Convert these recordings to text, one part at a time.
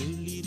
Ele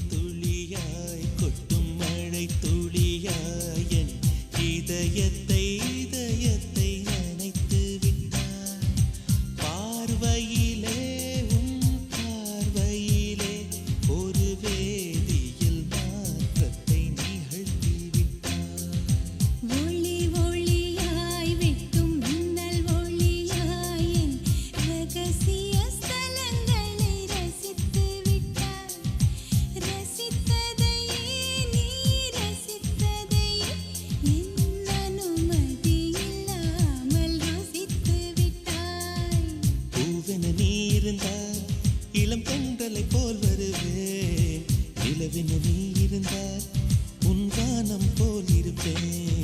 இருந்தால் இளம் பெண்களை போல் வருவேன் நிலவின நீ இருந்தால் உன் கானம் போல் இருப்பேன்.